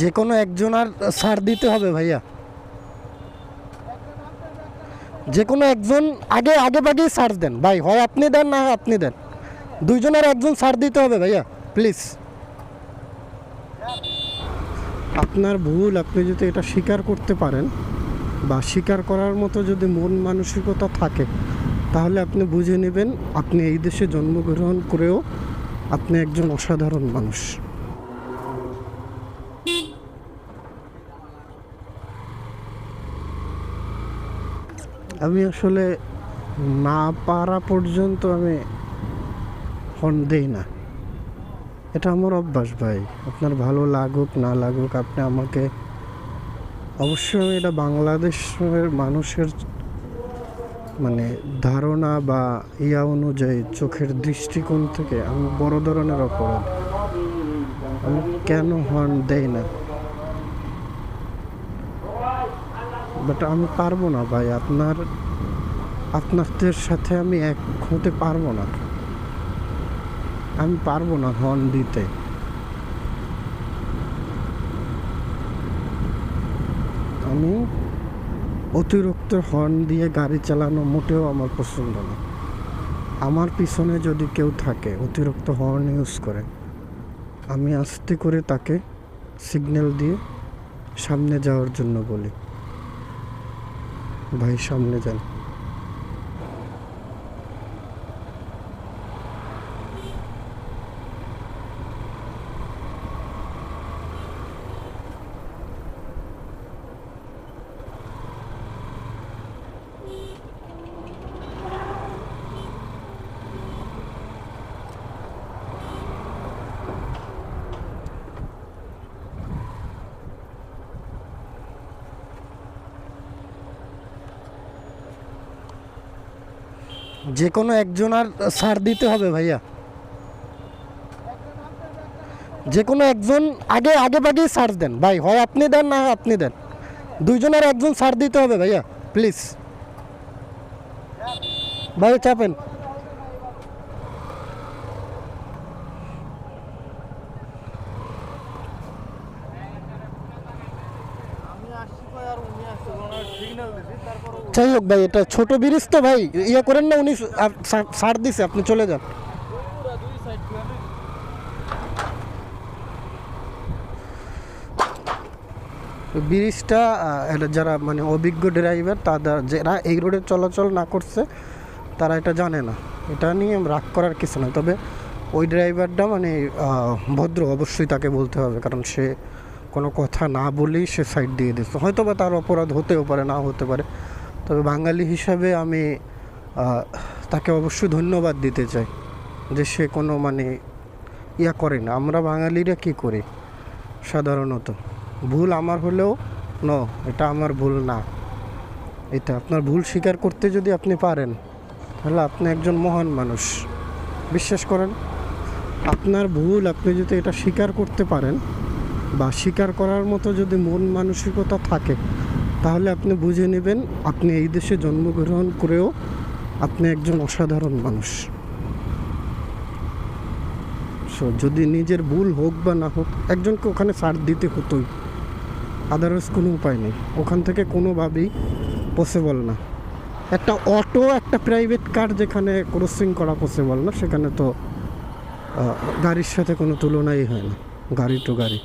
যে কোনো একজন আর ছাড় দিতে হবে ভাইয়া। যে কোনো একজন আগে আগে ভাগেই ছাড় দেন। ভাই, হয় আপনি দেন না আপনি দেন। দুইজনের একজন সার দিতে হবে ভাইয়া, প্লিজ। আপনার ভুল, আপনি যদি এটা স্বীকার করতে পারেন বা স্বীকার করার মতো যদি মন মানসিকতা থাকে, তাহলে আপনি বুঝে নেবেন, আপনি এই দেশে জন্মগ্রহণ করেও আপনি একজন অসাধারণ মানুষ। আমি আসলে না পারা পর্যন্ত আমি হর্ন দেই না। এটা আমার অভ্যাস ভাই। আপনার ভালো লাগুক, না লাগুক, আপনি আমাকে অবশ্যই আমি এটা বাংলাদেশের মানুষের মানে ধারণা বা ইয়া অনুযায়ী চোখের দৃষ্টিকোণ থেকে আমি বড় ধরনের অপরাধ। আমি কেন হর্ন দেই না? বাট আমি পারব না ভাই, আপনার আপনাদের সাথে আমি এক হতে পারব না। আমি পারব না হর্ন দিতে। আমি অতিরিক্ত হর্ন দিয়ে গাড়ি চালানো মোটেও আমার পছন্দ না। আমার পিছনে যদি কেউ থাকে, অতিরিক্ত হর্ন ইউজ করে, আমি আস্তে করে তাকে সিগন্যাল দিয়ে সামনে যাওয়ার জন্য বলি। ভাই সামনে যান। যে কোনো একজন আর সার দিতে হবে ভাইয়া। যে কোনো একজন আগে আগে ভাগেই সার দেন। ভাই, হয় আপনি দেন না আপনি দেন। দুইজনের একজন সার দিতে হবে ভাইয়া প্লিজ ভাই, চাপেন আমি আসছি কই আর উনি আসছে ওনার সিগন্যাল দিছি তারপর যাই হোক ভাই, এটা ছোট ব্রিজ তো ভাই। ইয়ে করেন না, উনি ছাড় দিছে, আপনি চলে যান। ব্রিজটা যারা মানে অভিজ্ঞ ড্রাইভার তাদের যারা এই রোডে চলাচল না করছে, তারা এটা জানে না। এটা নিয়ে রাগ করার কিছু নয় তবে ওই ড্রাইভারটা মানে ভদ্র, অবশ্যই তাকে বলতে হবে, কারণ সে কোনো কথা না বলেই সে সাইড দিয়ে দিচ্ছে। হয়তো বা তার অপরাধ হতেও পারে না হতে পারে। তবে বাঙালি হিসাবে আমি তাকে অবশ্যই ধন্যবাদ দিতে চাই যে সে কোনো মানে ইয়া করে না। আমরা বাঙালিরা কি করি? সাধারণত, ভুল আমার হলেও ন এটা আমার ভুল না। এটা আপনার ভুল স্বীকার করতে যদি আপনি পারেন, তাহলে আপনি একজন মহান মানুষ। বিশ্বাস করেন, আপনার ভুল আপনি যদি এটা স্বীকার করতে পারেন বা স্বীকার করার মতো যদি মন মানসিকতা থাকে, তাহলে আপনি বুঝে নেবেন আপনি এই দেশে জন্মগ্রহণ করেও আপনি একজন অসাধারণ মানুষ। সো যদি নিজের ভুল হোক বা না হোক, একজনকে ওখানে ছাড় দিতে হতোই। আদারওয়াইজ কোনো উপায় নেই। ওখান থেকে কোনোভাবেই পসিবল না। একটা অটো একটা প্রাইভেট কার যেখানে ক্রসিং করা পসিবল না, সেখানে তো গাড়ির সাথে কোনো তুলনাই হয় না। গাড়ি টু গাড়ি।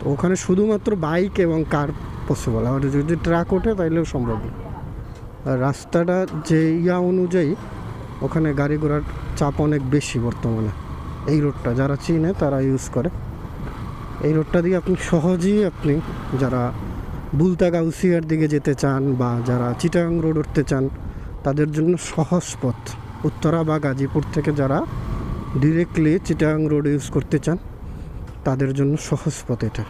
তো ওখানে শুধুমাত্র বাইক এবং কার পসিবল আর যদি ট্রাক ওঠে, তাইলেও সম্ভব। আর রাস্তাটা যে ইয়া অনুযায়ী, ওখানে গাড়ি ঘোড়ার চাপ অনেক বেশি বর্তমানে। এই রোডটা যারা চিনে, তারা ইউজ করে। এই রোডটা দিয়ে আপনি সহজেই আপনি যারা বুলতাগা উসিয়ার দিকে যেতে চান বা যারা চিটাগাং রোড উঠতে চান, তাদের জন্য সহজ পথ। উত্তরা বা গাজীপুর থেকে যারা ডিরেক্টলি চিটাং রোড ইউজ করতে চান তাদের জন্য সহজ পথ এটা।